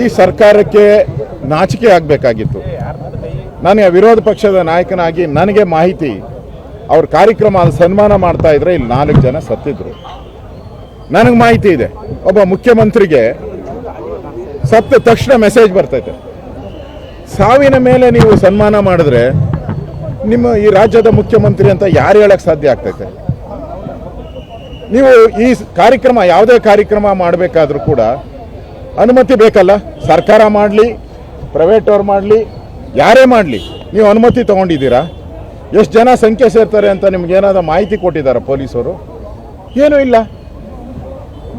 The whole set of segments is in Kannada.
ಈ ಸರ್ಕಾರಕ್ಕೆ ನಾಚಿಕೆ ಆಗಬೇಕಾಗಿತ್ತು. ನನಗೆ ವಿರೋಧ ಪಕ್ಷದ ನಾಯಕನಾಗಿ ನನಗೆ ಮಾಹಿತಿ, ಅವ್ರ ಕಾರ್ಯಕ್ರಮ ಸನ್ಮಾನ ಮಾಡ್ತಾ ಇದ್ರೆ ಇಲ್ಲಿ ನಾಲ್ಕು ಜನ ಸತ್ತಿದ್ರು. ನನಗೆ ಮಾಹಿತಿ ಇದೆ. ಒಬ್ಬ ಮುಖ್ಯಮಂತ್ರಿಗೆ ಸತ್ತ ತಕ್ಷಣ ಮೆಸೇಜ್ ಬರ್ತೈತೆ. ಸಾವಿನ ಮೇಲೆ ನೀವು ಸನ್ಮಾನ ಮಾಡಿದ್ರೆ ನಿಮ್ಮ ಈ ರಾಜ್ಯದ ಮುಖ್ಯಮಂತ್ರಿ ಅಂತ ಯಾರು ಹೇಳಕ್ಕೆ ಸಾಧ್ಯ ಆಗ್ತೈತೆ? ನೀವು ಈ ಕಾರ್ಯಕ್ರಮ, ಯಾವುದೇ ಕಾರ್ಯಕ್ರಮ ಮಾಡಬೇಕಾದ್ರೂ ಕೂಡ ಅನುಮತಿ ಬೇಕಲ್ಲ, ಸರ್ಕಾರ ಮಾಡಲಿ ಪ್ರೈವೇಟ್ ಅವ್ರು ಮಾಡಲಿ, ಯಾರೇ ಮಾಡಲಿ, ನೀವು ಅನುಮತಿ ತೊಗೊಂಡಿದ್ದೀರಾ? ಎಷ್ಟು ಜನ ಸಂಖ್ಯೆ ಸೇರ್ತಾರೆ ಅಂತ ನಿಮ್ಗೆ ಏನಾದರೂ ಮಾಹಿತಿ ಕೊಟ್ಟಿದ್ದಾರೆ ಪೊಲೀಸರು? ಏನೂ ಇಲ್ಲ.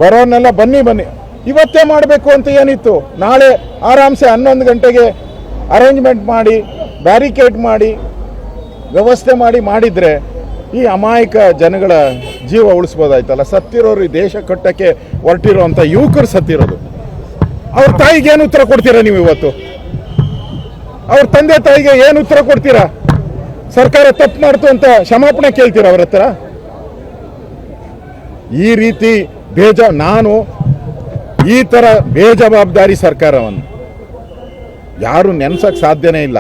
ಬರೋನ್ನೆಲ್ಲ ಬನ್ನಿ ಬನ್ನಿ. ಇವತ್ತೇ ಮಾಡಬೇಕು ಅಂತ ಏನಿತ್ತು? ನಾಳೆ ಆರಾಮ್ಸೆ ಹನ್ನೊಂದು ಗಂಟೆಗೆ ಅರೇಂಜ್ಮೆಂಟ್ ಮಾಡಿ ಬ್ಯಾರಿಕೇಡ್ ಮಾಡಿ, ವ್ಯವಸ್ಥೆ ಮಾಡಿ ಮಾಡಿದರೆ ಈ ಅಮಾಯಕ ಜನಗಳ ಜೀವ ಉಳಿಸ್ಬೋದಾಯ್ತಲ್ಲ. ಸತ್ತಿರೋರು ಈ ದೇಶ ಕಟ್ಟಕ್ಕೆ ಹೊರಟಿರೋಂಥ ಯುವಕರು ಸತ್ತಿರೋದು. ಅವ್ರ ತಾಯಿಗೆ ಏನು ಉತ್ತರ ಕೊಡ್ತೀರಾ ನೀವು ಇವತ್ತು? ಅವ್ರ ತಂದೆ ತಾಯಿಗೆ ಏನು ಉತ್ತರ ಕೊಡ್ತೀರಾ? ಸರ್ಕಾರ ತಪ್ಪು ಮಾಡ್ತು ಅಂತ ಕ್ಷಮಾಪಣೆ ಕೇಳ್ತೀರಾ ಅವ್ರ ಹತ್ರ? ಈ ರೀತಿ ಬೇಜ, ನಾನು ಈ ಥರ ಬೇಜವಾಬ್ದಾರಿ ಸರ್ಕಾರವನ್ನು ಯಾರು ನೆನ್ಸಕ್ ಸಾಧ್ಯನೇ ಇಲ್ಲ.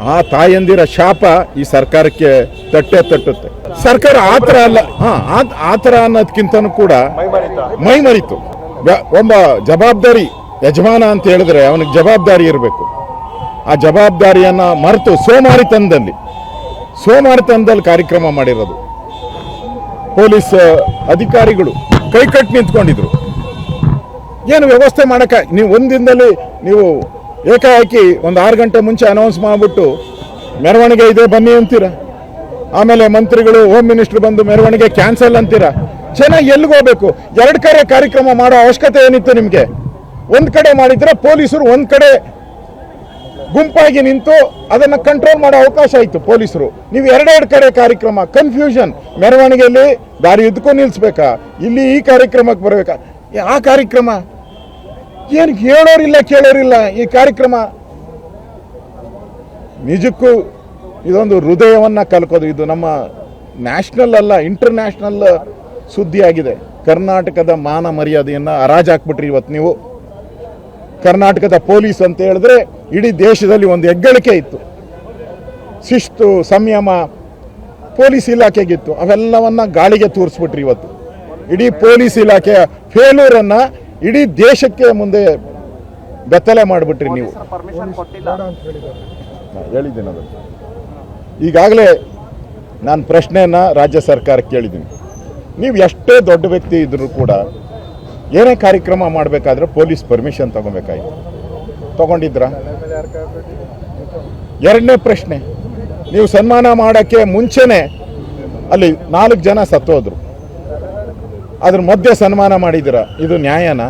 ಆ ತಾಯಂದಿರ ಶಾಪ ಈ ಸರ್ಕಾರಕ್ಕೆ ತಟ್ಟೆ ತಟ್ಟುತ್ತೆ. ಸರ್ಕಾರ ಆ ಥರ ಅಲ್ಲ, ಹಾಂ, ಆ- ಥರ ಅನ್ನೋದಕ್ಕಿಂತನೂ ಕೂಡ ಮೈ ಮರಿತು ವ- ಒಬ್ಬ ಜವಾಬ್ದಾರಿ ಯಜಮಾನ ಅಂತ ಹೇಳಿದ್ರೆ ಅವನಿಗೆ ಜವಾಬ್ದಾರಿ ಇರಬೇಕು. ಆ ಜವಾಬ್ದಾರಿಯನ್ನ ಮರೆತು ಸೋಮಾರಿತನದಲ್ಲಿ ಸೋಮಾರಿತನದಲ್ಲಿ ಕಾರ್ಯಕ್ರಮ ಮಾಡಿರೋದು. ಪೊಲೀಸ್ ಅಧಿಕಾರಿಗಳು ಕೈ ಕಟ್ಟಿ ನಿಂತ್ಕೊಂಡಿದ್ರು. ಏನು ವ್ಯವಸ್ಥೆ ಮಾಡಕ, ನೀವು ಒಂದಿನದಲ್ಲಿ ನೀವು ಏಕಾಏಕಿ ಒಂದು ಆರು ಗಂಟೆ ಮುಂಚೆ ಅನೌನ್ಸ್ ಮಾಡಿಬಿಟ್ಟು, ಮೆರವಣಿಗೆ ಇದೆ, ಬನ್ನಿ ಅಂತೀರ? ಆಮೇಲೆ ಮಂತ್ರಿಗಳು ಹೋಮ್ ಮಿನಿಸ್ಟರ್ ಬಂದು ಮೆರವಣಿಗೆ ಕ್ಯಾನ್ಸಲ್ ಅಂತೀರ? ಚೆನ್ನಾಗಿ ಎಲ್ಲಿಗೆ ಹೋಗ್ಬೇಕು ಎರಡು ಕಡೆ ಕಾರ್ಯಕ್ರಮ ಮಾಡೋ ಅವಶ್ಯಕತೆ ಏನಿತ್ತು ನಿಮಗೆ? ಒಂದು ಕಡೆ ಮಾಡಿದ್ರೆ ಪೊಲೀಸರು ಒಂದು ಕಡೆ ಗುಂಪಾಗಿ ನಿಂತು ಅದನ್ನು ಕಂಟ್ರೋಲ್ ಮಾಡೋ ಅವಕಾಶ ಇತ್ತು ಪೊಲೀಸರು. ನೀವು ಎರಡೆರಡು ಕಡೆ ಕಾರ್ಯಕ್ರಮ ಕನ್ಫ್ಯೂಷನ್ ಮೆರವಣಿಗೆಯಲ್ಲಿ ದಾರಿ ಇದ್ಕೊಂಡು ನಿಲ್ಲಿಸ್ಬೇಕಾ ಇಲ್ಲಿ ಈ ಕಾರ್ಯಕ್ರಮಕ್ಕೆ ಬರಬೇಕಾ? ಆ ಕಾರ್ಯಕ್ರಮ? ಏನು ಹೇಳೋರಿಲ್ಲ, ಕೇಳೋರಿಲ್ಲ ಈ ಕಾರ್ಯಕ್ರಮ? ನಿಜಕ್ಕೂ ಇದೊಂದು ಹೃದಯವನ್ನು ಕಲ್ಕೋದು. ಇದು ನಮ್ಮ ನ್ಯಾಷನಲ್ ಅಲ್ಲ ಇಂಟರ್ನ್ಯಾಷನಲ್ ಸುದ್ದಿ ಆಗಿದೆ ಕರ್ನಾಟಕದ ಮಾನ ಮರ್ಯಾದೆಯನ್ನು ಅರಾಜಾಕ್ಬಿಟ್ರಿ ಇವತ್ತು ನೀವು. ಕರ್ನಾಟಕದ ಪೊಲೀಸ್ ಅಂತ ಹೇಳಿದ್ರೆ ಇಡೀ ದೇಶದಲ್ಲಿ ಒಂದು ಹೆಗ್ಗಳಿಕೆ ಇತ್ತು. ಶಿಸ್ತು ಸಂಯಮ ಪೊಲೀಸ್ ಇಲಾಖೆಗಿತ್ತು. ಅವೆಲ್ಲವನ್ನ ಗಾಳಿಗೆ ತೋರಿಸ್ಬಿಟ್ರಿ ಇವತ್ತು. ಇಡೀ ಪೊಲೀಸ್ ಇಲಾಖೆಯ ಫೇಲ್ಯೂರನ್ನು ಇಡೀ ದೇಶಕ್ಕೆ ಮುಂದೆ ಬೆತ್ತಲೆ ಮಾಡಿಬಿಟ್ರಿ ನೀವು. ಹೇಳಿದ್ದೀನಿ ಅದನ್ನು. ಈಗಾಗಲೇ ನಾನು ಪ್ರಶ್ನೆಯನ್ನು ರಾಜ್ಯ ಸರ್ಕಾರಕ್ಕೆ ಕೇಳಿದ್ದೀನಿ. ನೀವು ಎಷ್ಟೇ ದೊಡ್ಡ ವ್ಯಕ್ತಿ ಇದ್ದರೂ ಕೂಡ ಏನೇ ಕಾರ್ಯಕ್ರಮ ಮಾಡಬೇಕಾದ್ರೆ ಪೊಲೀಸ್ ಪರ್ಮಿಷನ್ ತಗೋಬೇಕಾಯಿತು. ತಗೊಂಡಿದ್ರಾ? ಎರಡನೇ ಪ್ರಶ್ನೆ, ನೀವು ಸನ್ಮಾನ ಮಾಡೋಕ್ಕೆ ಮುಂಚೆನೆ ಅಲ್ಲಿ ನಾಲ್ಕು ಜನ ಸತ್ತೋದ್ರು. ಅದ್ರ ಮಧ್ಯೆ ಸನ್ಮಾನ ಮಾಡಿದಿರ ಇದು ನ್ಯಾಯನ?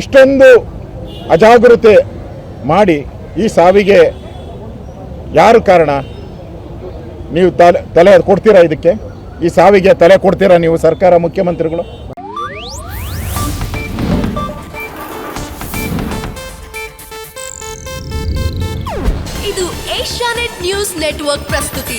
ಇಷ್ಟೊಂದು ಅಜಾಗರೂತೆ ಮಾಡಿ ಈ ಸಾವಿಗೆ ಯಾರು ಕಾರಣ? ನೀವು ತಲೆ ತಲೆ ಕೊಡ್ತೀರಾ ಇದಕ್ಕೆ? ಈ ಸಾವಿಗೆ ತಲೆ ಕೊಡ್ತೀರಾ ನೀವು ಸರ್ಕಾರ ಮುಖ್ಯಮಂತ್ರಿಗಳು? Internet news network ప్రస్తుతి.